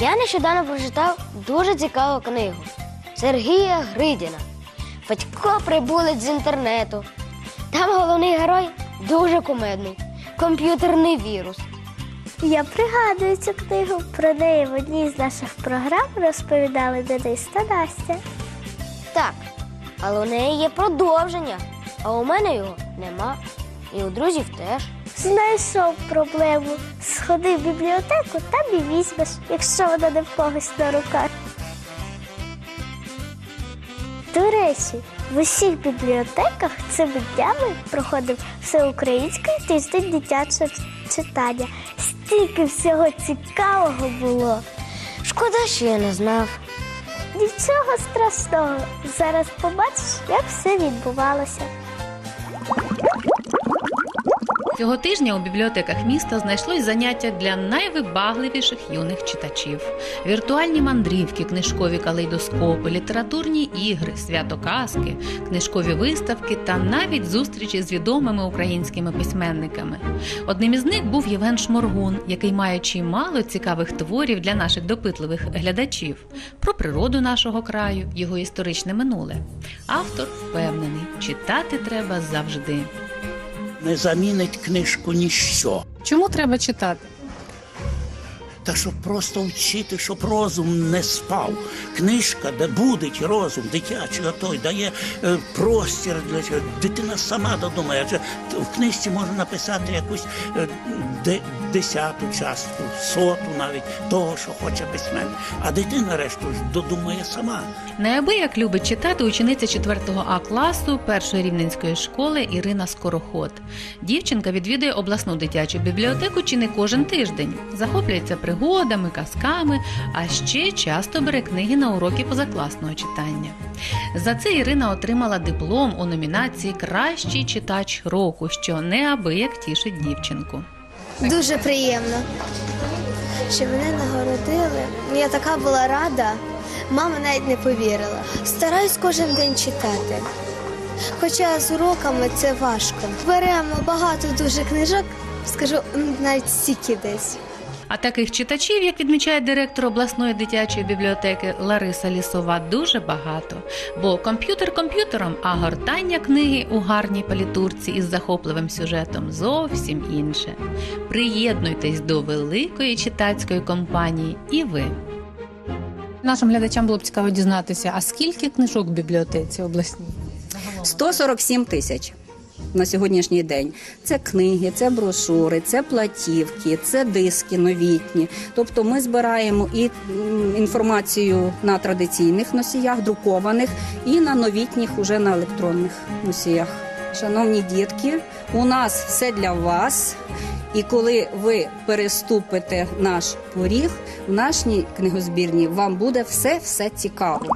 Я нещодавно прочитав дуже цікаву книгу Сергія Гридіна. Батько прибулець з інтернету. Там головний герой дуже кумедний комп'ютерний вірус. Я пригадую цю книгу. Про неї в одній з наших програм розповідали Денис та Настя. Так, але у неї є продовження, а у мене його нема. І у друзів теж. Знайшов проблему. Сходи в бібліотеку, там і візьмеш, якщо вона не в когось на руках. До речі, в усіх бібліотеках цими днями проходив всеукраїнський тиждень дитячого читання. Стільки всього цікавого було. Шкода, що я не знав. Нічого страшного. Зараз побачиш, як все відбувалося. Цього тижня у бібліотеках міста знайшлось заняття для найвибагливіших юних читачів: віртуальні мандрівки, книжкові калейдоскопи, літературні ігри, свято казки, книжкові виставки та навіть зустрічі з відомими українськими письменниками. Одним із них був Євген Шморгун, який має чимало цікавих творів для наших допитливих глядачів про природу нашого краю, його історичне минуле. Автор впевнений, читати треба завжди. Не замінить книжку ніщо. Чому треба читати? Та щоб просто вчити, щоб розум не спав. Книжка, де буде розум дитячий, отой дає е, простір для чого. Дитина сама додумає. В книжці можна написати якусь е, десяту частку, соту навіть того, що хоче письменник. А дитина решту ж додумає сама. Неабияк любить читати учениця 4 А класу першої рівненської школи Ірина Скороход. Дівчинка відвідує обласну дитячу бібліотеку чи не кожен тиждень, захоплюється пригодами, казками, а ще часто бере книги на уроки позакласного читання. За це Ірина отримала диплом у номінації Кращий читач року, що неабияк тішить дівчинку. Дуже приємно, що мене нагородили. Я така була рада. Мама навіть не повірила. Стараюсь кожен день читати. Хоча з уроками це важко. Беремо багато дуже книжок, скажу навіть стільки десь. А таких читачів, як відмічає директор обласної дитячої бібліотеки Лариса Лісова, дуже багато. Бо комп'ютер комп'ютером, а гортання книги у гарній палітурці із захопливим сюжетом зовсім інше. Приєднуйтесь до великої читацької компанії і ви. Нашим глядачам було б цікаво дізнатися, а скільки книжок в бібліотеці обласній? 147 тисяч на сьогоднішній день. Це книги, це брошури, це платівки, це диски новітні. Тобто ми збираємо і інформацію на традиційних носіях, друкованих, і на новітніх, уже на електронних носіях. Шановні дітки, у нас все для вас. І коли ви переступите наш поріг в нашій книгозбірні, вам буде все все цікаво.